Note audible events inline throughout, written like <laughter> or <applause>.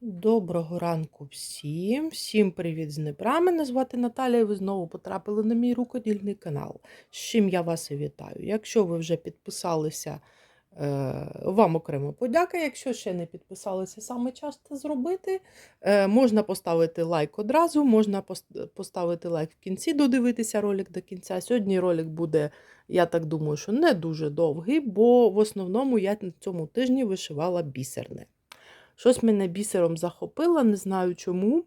Доброго ранку всім. Всім привіт з Дніпра. Мене звати Наталія. і Ви знову потрапили на мій рукодільний канал. З чим я вас і вітаю. Якщо ви вже підписалися, е, вам окремо подяка. Якщо ще не підписалися, саме час це зробити. Е, Можна поставити лайк одразу, можна поставити лайк в кінці, додивитися ролик до кінця. Сьогодні ролик буде, я так думаю, що не дуже довгий, бо в основному я на цьому тижні вишивала бісерне. Щось мене бісером захопило, не знаю чому.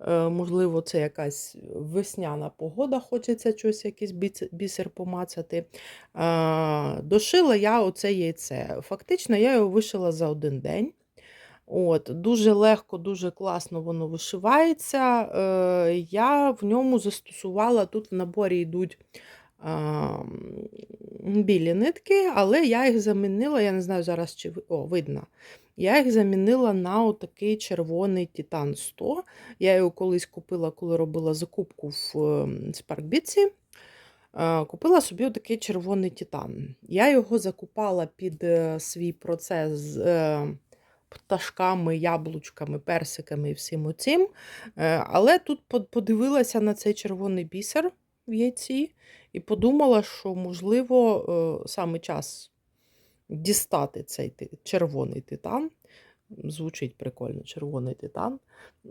Е, можливо, це якась весняна погода, хочеться щось, якийсь бісер помацати. Е, дошила я оце яйце. Фактично, я його вишила за один день. От, дуже легко, дуже класно воно вишивається. Е, я в ньому застосувала, тут в наборі йдуть білі нитки, але я їх замінила, я не знаю зараз, чи о, видно. Я їх замінила на отакий червоний Титан 100. Я його колись купила, коли робила закупку в Спаркбіці. Е, Купила собі отакий червоний титан. Я його закупала під е, свій процес з е, пташками, яблучками, персиками і всім оцім. Е, Але тут подивилася на цей червоний бісер в яйці і подумала, що, можливо, е, саме час дістати цей червоний титан. Звучить прикольно, червоний титан.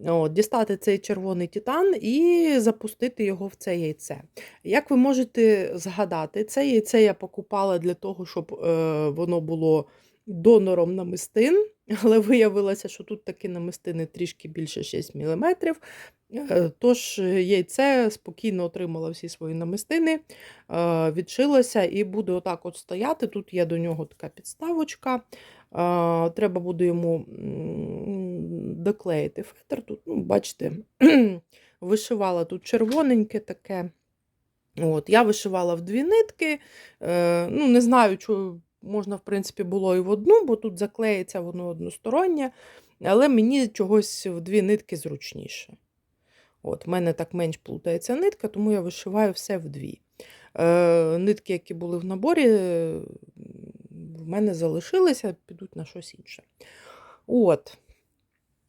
От, дістати цей червоний титан і запустити його в це яйце. Як ви можете згадати, це яйце я покупала для того, щоб е, воно було донором намистин, але виявилося, що тут такі намистини трішки більше 6 мм. Е, Тож е, яйце спокійно отримало всі свої намистини, е, відшилося і буде отак от стояти. Тут є до нього така підставочка. Треба буде йому доклеїти фетр. Тут, ну, бачите, <clears throat> вишивала тут червоненьке таке. От, Я вишивала в дві нитки. Ну, Не знаю, що можна, в принципі, було і в одну, бо тут заклеїться воно одностороннє, але мені чогось в дві нитки зручніше. От, в мене так менш плутається нитка, тому я вишиваю все вдві. Е, нитки, які були в наборі, е, в мене залишилися, підуть на щось інше. От.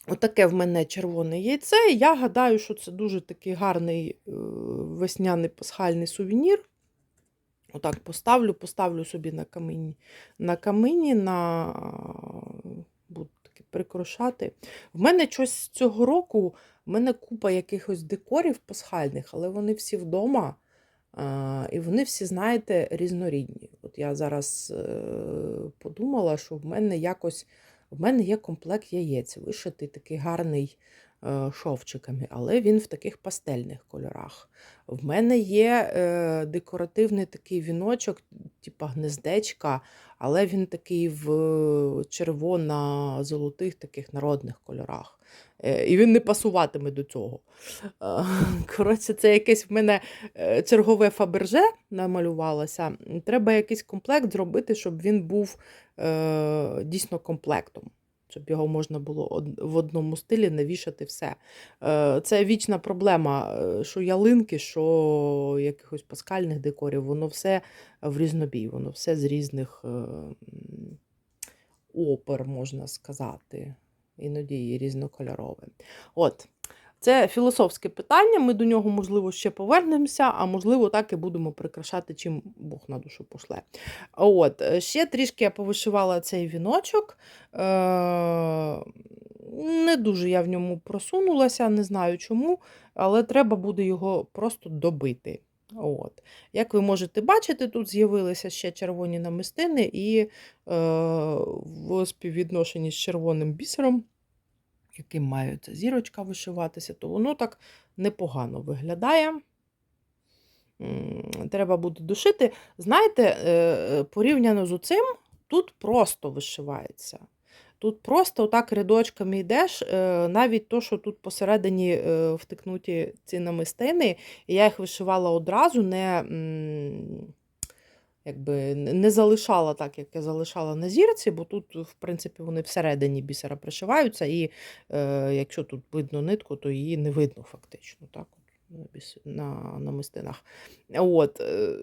Отаке в мене червоне яйце. Я гадаю, що це дуже такий гарний е, весняний пасхальний сувенір. Отак поставлю, поставлю собі на камині, на камині, на буду таки прикрашати. В мене щось цього року, в мене купа якихось декорів пасхальних, але вони всі вдома. І вони всі, знаєте, різнорідні. От я зараз е, подумала, що в мене якось в мене є комплект яєць, вишитий такий гарний шовчиками, але він в таких пастельних кольорах. В мене є е, декоративний такий віночок, типа гнездечка, але він такий в червоно-золотих таких народних кольорах. Е, і він не пасуватиме до цього. Е, <laughs> Коротше, це якесь в мене е, чергове фаберже намалювалося. Треба якийсь комплект зробити, щоб він був е, дійсно комплектом. Щоб його можна було в одному стилі навішати все. Е, Це вічна проблема, е, що ялинки, що якихось паскальних декорів, воно все в різнобій, воно все з різних е, опер, можна сказати. Іноді є різнокольорове. От. Це філософське питання, ми до нього, можливо, ще повернемося, а можливо, так і будемо прикрашати, чим Бог на душу пошле. От, е, ще трішки я повишивала цей віночок. Е- не дуже я в ньому просунулася, не знаю чому, але треба буде його просто добити. От. Як ви можете бачити, тут з'явилися ще червоні намистини, і е, в співвідношенні з червоним бісером яким має ця зірочка вишиватися, то воно так непогано виглядає. Треба буде душити. Знаєте, е, порівняно з оцим, тут просто вишивається. Тут просто отак рядочками йдеш, е, навіть то, що тут посередині е, втикнуті ці намистини, і я їх вишивала одразу, не, якби, не залишала так, як я залишала на зірці, бо тут, в принципі, вони всередині бісера пришиваються, і е, якщо тут видно нитку, то її не видно фактично. Так, на, на намистинах. От, е,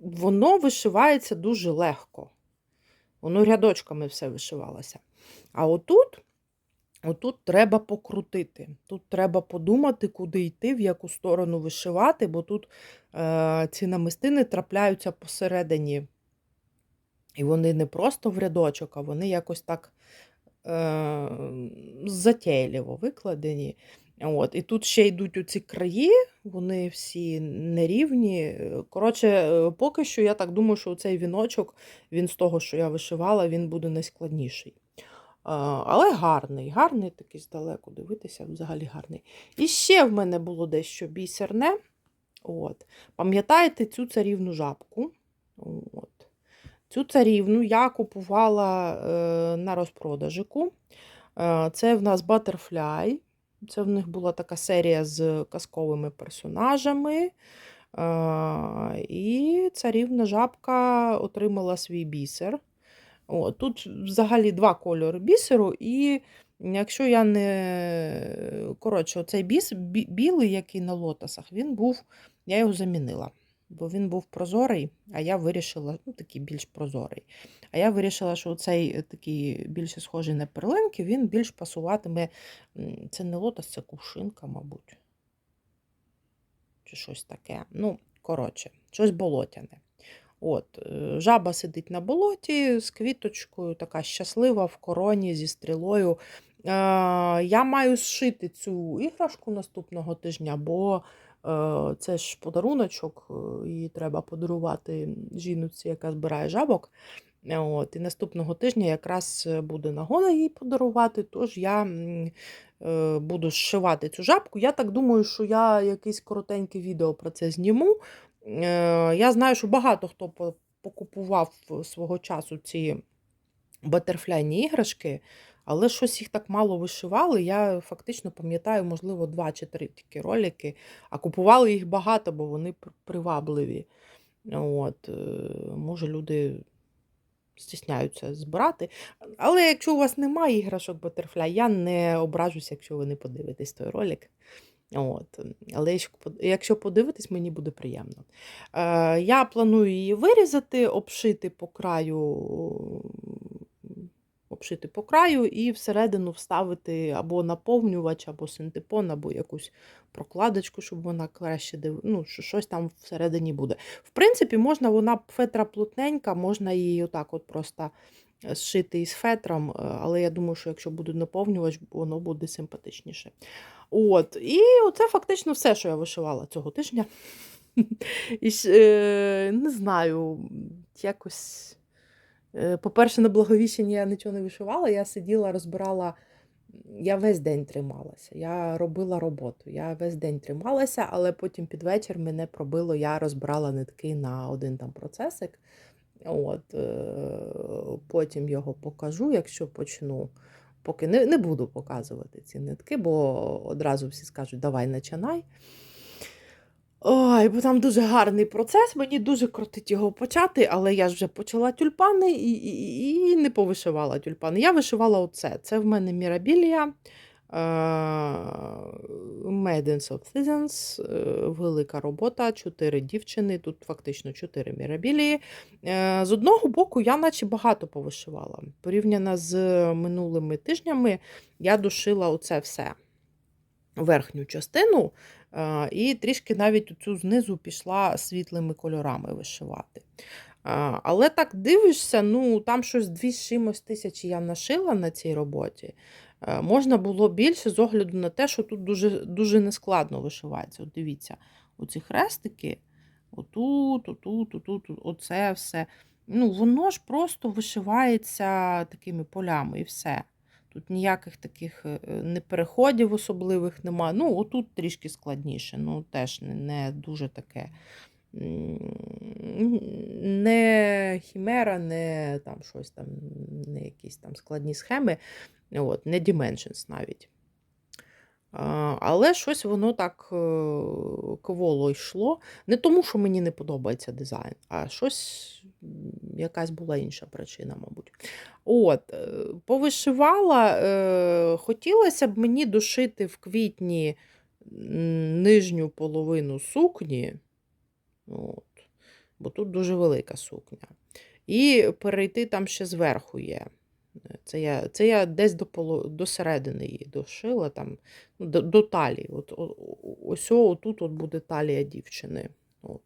воно вишивається дуже легко. Воно рядочками все вишивалося. А отут Отут треба покрутити. Тут треба подумати, куди йти, в яку сторону вишивати, бо тут е, ці намистини трапляються посередині. І вони не просто в рядочок, а вони якось так е, затейливо викладені. От. І тут ще йдуть оці краї, вони всі нерівні. Коротше, е, поки що я так думаю, що цей віночок, він з того, що я вишивала, він буде найскладніший. Але гарний, гарний такий здалеку дивитися, взагалі гарний. І ще в мене було дещо бісерне. От. Пам'ятаєте цю царівну жабку? От. Цю царівну я купувала е, на розпродажику. Е, це в нас Butterfly. Це в них була така серія з казковими персонажами. Е, і царівна жабка отримала свій бісер. О, тут взагалі два кольори бісеру, і якщо я не. Коротше, оцей біс, бі- білий, який на лотосах, він був, я його замінила. Бо він був прозорий, а я вирішила, ну такий більш прозорий. А я вирішила, що цей такий більше схожий на перлинки, він більш пасуватиме. Це не лотос, це кувшинка, мабуть. Чи щось таке. Ну, коротше, щось болотяне. От, е, жаба сидить на болоті з квіточкою, така щаслива в короні зі стрілою. Е, Я маю зшити цю іграшку наступного тижня, бо е, це ж подаруночок, е, її треба подарувати жінці, яка збирає жабок. От, і наступного тижня якраз буде нагода їй подарувати, тож я е, буду зшивати цю жабку. Я так думаю, що я якесь коротеньке відео про це зніму. Е, Я знаю, що багато хто покупував свого часу ці батерфляйні іграшки, але щось їх так мало вишивали. Я фактично пам'ятаю, можливо, два чи три такі ролики, а купували їх багато, бо вони привабливі. От, е, може, люди стісняються збирати. Але якщо у вас немає іграшок Butterfly, я не ображуся, якщо ви не подивитесь той ролик. От. Але якщо подивитись, мені буде приємно. Е, я планую її вирізати, обшити по краю, обшити по краю і всередину вставити або наповнювач, або синтепон, або якусь прокладочку, щоб вона краще див... ну, що щось там всередині буде. В принципі, можна, вона фетра плотненька, можна її отак от просто е, зшити із фетром, е, але я думаю, що якщо буде наповнювач, воно буде симпатичніше. От, і оце фактично все, що я вишивала цього тижня. <laughs> І, е, не знаю, якось. е, По-перше, на благовіщенні я нічого не вишивала, я сиділа, розбирала. Я весь день трималася, я робила роботу, я весь день трималася, але потім під вечір мене пробило, я розбирала нитки на один там процесик. От, е, потім його покажу, якщо почну. Поки не, не буду показувати ці нитки, бо одразу всі скажуть, давай починай. Ой, бо там дуже гарний процес, мені дуже крутить його почати, але я ж вже почала тюльпани і, і, і не повишивала тюльпани. Я вишивала оце. Це в мене Мірабілія. Е, Maidens of Seasons, е, велика робота, чотири дівчини, тут фактично чотири мірабілії. Е, З одного боку, я наче багато повишивала. Порівняно з минулими тижнями, я дошила оце все. Верхню частину, і трішки навіть цю знизу пішла світлими кольорами вишивати. Але так дивишся, ну там щось дві з чимось тисячі я нашила на цій роботі. Е, Можна було більше з огляду на те, що тут дуже, дуже нескладно вишивається. От дивіться, оці хрестики, отут, отут, отут, оце все. Ну, воно ж просто вишивається такими полями і все. Тут ніяких таких е, не переходів особливих нема. Ну, отут трішки складніше, ну теж не, не дуже таке. Не хімера, не там щось там, не якісь там складні схеми, от, не Dimensions навіть. Але щось воно так е, кволо йшло. Не тому, що мені не подобається дизайн, а щось якась була інша причина, мабуть. От, е, повишивала, е, хотілося б мені дошити в квітні нижню половину сукні, от, бо тут дуже велика сукня. І перейти там ще зверху є. Це я, це я десь до, поло, до середини її дошила, там, ну, до, до талії. От, ось тут от буде талія дівчини. От.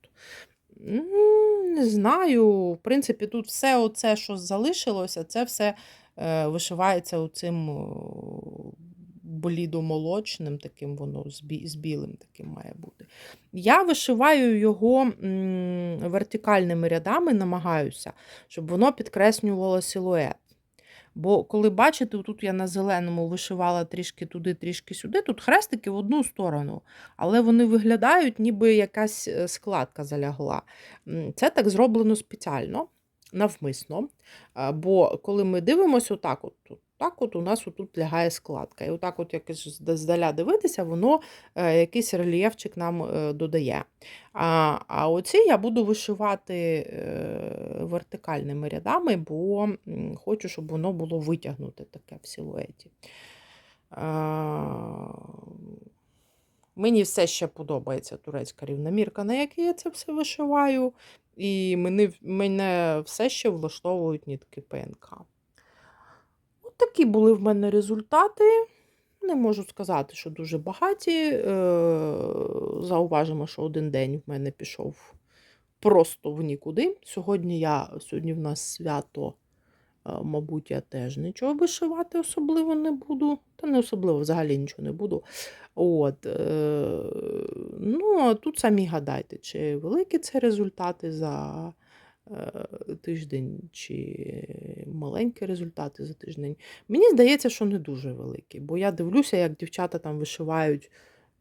Не знаю. В принципі, тут все оце, що залишилося, це все е, вишивається оцим блідомолочним, таким воно з, білим таким має бути. Я вишиваю його вертикальними рядами, намагаюся, щоб воно підкреслювало силует. Бо коли бачите, тут я на зеленому вишивала трішки туди, трішки сюди, тут хрестики в одну сторону, але вони виглядають, ніби якась е, складка залягла. Це так зроблено спеціально, навмисно. Бо коли ми дивимося, отак от, тут, так от у нас тут лягає складка. І отак, от якось здаля дивитися, воно е, якийсь рельєфчик нам е, додає. А, а оці я буду вишивати е, вертикальними рядами, бо хочу, щоб воно було витягнуте таке в силуеті. Мені все ще подобається турецька рівномірка, на якій я це все вишиваю. І мене, мене все ще влаштовують нітки ПНК. Такі були в мене результати. Не можу сказати, що дуже багаті. Е, Зауважимо, що один день в мене пішов просто в нікуди. Сьогодні я, сьогодні в нас свято, е, мабуть, я теж нічого вишивати особливо не буду. Та не особливо взагалі нічого не буду. От, е, ну, а тут самі гадайте, чи великі це результати за тиждень, чи маленькі результати за тиждень. Мені здається, що не дуже великі, бо я дивлюся, як дівчата там вишивають.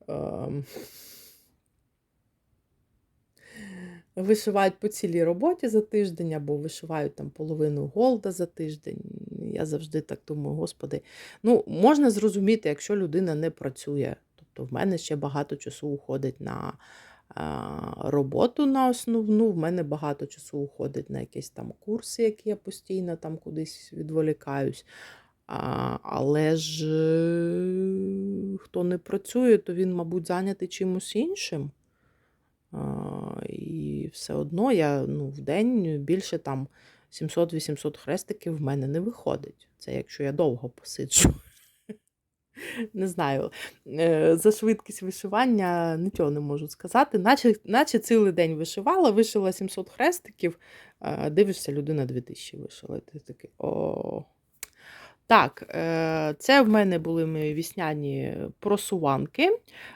ем, Вишивають по цілій роботі за тиждень, або вишивають там половину голда за тиждень. Я завжди так думаю, господи. Ну, можна зрозуміти, якщо людина не працює. Тобто в мене ще багато часу уходить на роботу на основну, в мене багато часу уходить на якісь там курси, які я постійно там кудись відволікаюсь. Але ж е, хто не працює, то він, мабуть, зайнятий чимось іншим. І все одно я ну, в день більше там 700-800 хрестиків в мене не виходить. Це якщо я довго посиджу. Не знаю. Е, За швидкість вишивання нічого не можу сказати. Наче, наче цілий день вишивала, вишила 700 хрестиків, дивишся, людина 2000 вишила. Ти такий о. Так, е, це в мене були мої вісняні просуванки.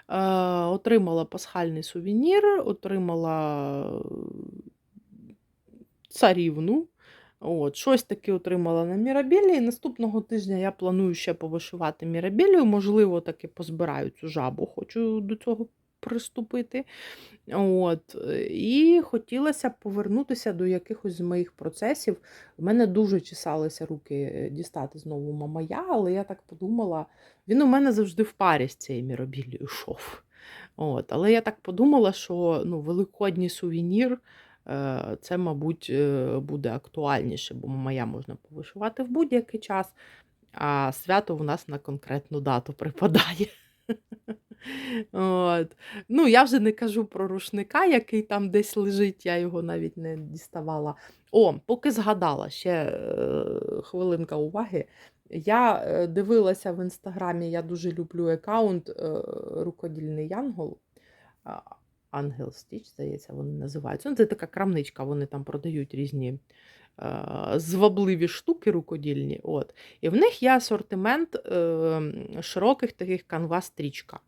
Е, Отримала пасхальний сувенір, отримала царівну. От, Щось таке отримала на Мірабілі. І наступного тижня я планую ще повишивати Мірабілію. Можливо, таки позбираю цю жабу, хочу до цього приступити. От. І хотілося повернутися до якихось з моїх процесів. У мене дуже чесалися руки дістати знову мамая, але я так подумала, він у мене завжди в парі з цією Мірабілією йшов. От. Але я так подумала, що ну, великодній сувенір. Е, Це, мабуть, е, буде актуальніше, бо моя можна повишивати в будь-який час, а свято у нас на конкретну дату припадає. <laughs> От. Ну, я вже не кажу про рушника, який там десь лежить, я його навіть не діставала. О, поки згадала ще е, хвилинка уваги. Я дивилася в інстаграмі, я дуже люблю аккаунт Рукодільний Янгол. Ангел Стіч, здається, вони називаються. Ну, це така крамничка, вони там продають різні е, звабливі штуки рукодільні. От. І в них є асортимент е, широких таких канва-стрічка.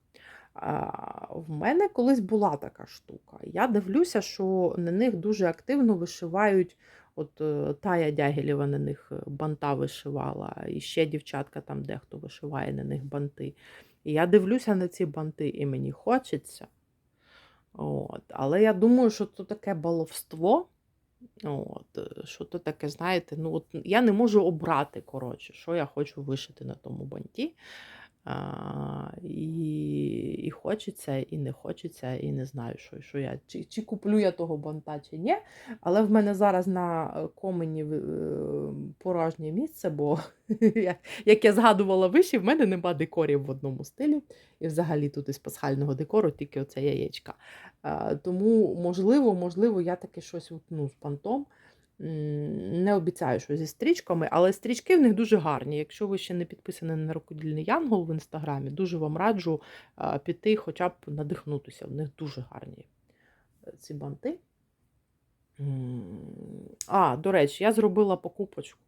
В мене колись була така штука. Я дивлюся, що на них дуже активно вишивають. От е, Тая Дягілєва на них е, банта вишивала, і ще дівчатка там дехто вишиває на них банти. І я дивлюся на ці банти, і мені хочеться. От. Але я думаю, що це таке баловство. От, е, що то таке, знаєте, ну от я не можу обрати, коротше, що я хочу вишити на тому банті. І, і хочеться, і не хочеться, і не знаю, що, що я, чи, чи куплю я того банта, чи ні. Але в мене зараз на комені е, порожнє місце, бо <laughs> як я згадувала вище, в мене нема декорів в одному стилі. І взагалі тут із пасхального декору тільки оце яєчка. Тому, можливо, можливо, я таки щось утну з пантом. Не обіцяю, що зі стрічками, але стрічки в них дуже гарні. Якщо ви ще не підписані на рукодільний Янгол в інстаграмі, дуже вам раджу піти, хоча б надихнутися. В них дуже гарні е, ці банти. А, до речі, я зробила покупочку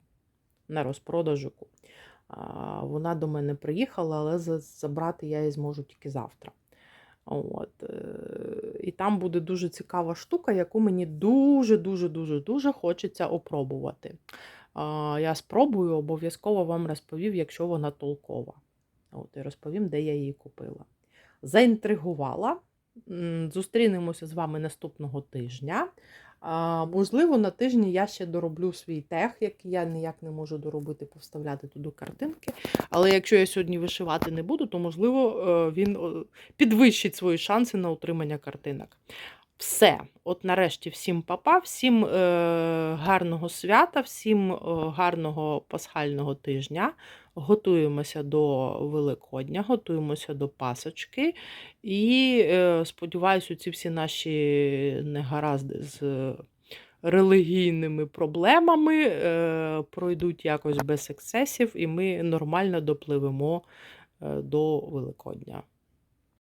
на розпродажику. Вона до мене приїхала, але забрати я її зможу тільки завтра. От. е, І там буде дуже цікава штука, яку мені дуже-дуже дуже дуже хочеться опробувати. Я спробую, обов'язково вам розповів, якщо вона толкова. От, і розповім, де я її купила. Заінтригувала. Зустрінемося з вами наступного тижня. А, можливо, на тижні я ще дороблю свій тех, який я ніяк не можу доробити, повставляти туди картинки. Але якщо я сьогодні вишивати не буду, то можливо е, він підвищить свої шанси на отримання картинок. Все, от нарешті всім папа, всім е, гарного свята, всім гарного пасхального тижня. Готуємося до Великодня, готуємося до Пасочки. І е, сподіваюся, ці всі наші негаразди з релігійними проблемами е, пройдуть якось без ексцесів, і ми нормально допливемо е, до Великодня.